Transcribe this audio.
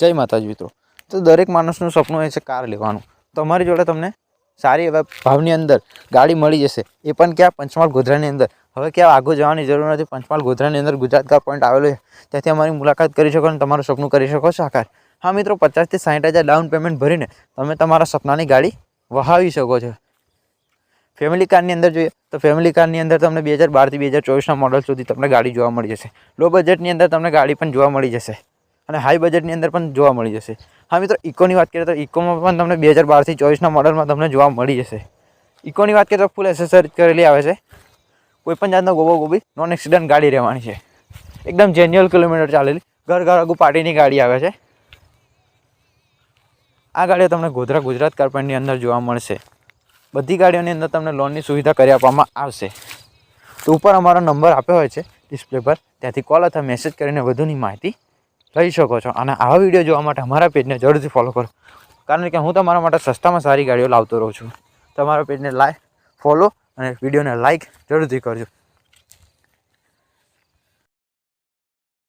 જય માતાજી મિત્રો. તો દરેક માણસનું સપનું એ છે કાર લેવાનું. તમારી જોડે તમને સારી એવા ભાવની અંદર ગાડી મળી જશે. એ પણ ક્યાં? પંચમહાલ ગોધરાની અંદર. હવે ક્યાં આગળ જવાની જરૂર નથી. પંચમહાલ ગોધરાની અંદર ગુજરાત કાર પોઈન્ટ આવેલો છે. ત્યાંથી અમારી મુલાકાત કરી શકો અને તમારું સપનું કરી શકો છો આકાર હા મિત્રો, પચાસથી સાઠ હજાર ડાઉન પેમેન્ટ ભરીને તમે તમારા સપનાની ગાડી વહાવી શકો છો. ફેમિલી કારની અંદર જોઈએ તો ફેમિલી કારની અંદર તમને બે હજાર બારથી બે હજાર ચોવીસના મોડલ સુધી તમને ગાડી જોવા મળી જશે. લો બજેટની અંદર તમને ગાડી પણ જોવા મળી જશે. અને હાઈ બજેટની અંદર પણ જોવા મળી જશે. હા, મિત્રો ઇકોની વાત કરીએ તો ઇકોમાં પણ તમને બે હજાર બારથી ચોવીસના મોડલમાં તમને જોવા મળી જશે. ઇકોની વાત કરીએ તો ફૂલ એસેસરીઝ કરેલી આવે છે. કોઈપણ જાતનો ગોબો ગોબી નોન એક્સિડન્ટ ગાડી રહેવાની છે. એકદમ જેન્યુઅલ કિલોમીટર ચાલેલી. ઘર ઘર આગુ પાર્ટીની ગાડી આવે છે. આ ગાડીઓ તમને ગોધરા ગુજરાત કાર્પેટની અંદર જોવા મળશે. બધી ગાડીઓની અંદર તમને લોનની સુવિધા કરી આપવામાં આવશે. તો ઉપર અમારો નંબર આપ્યો હોય છે ડિસ્પ્લે પર. ત્યાંથી કોલ અથવા મેસેજ કરીને વધુની માહિતી લઈ શકો છો. અને આવા વીડિયો જોવા માટે અમારા પેજને જરૂરથી ફોલો કરો. કારણ કે હું તમારા માટે સસ્તામાં સારી ગાડીઓ લાવતો રહું છું. તમારા પેજને લાઈક ફોલો અને વિડીયોને લાઈક જરૂરથી કરજો.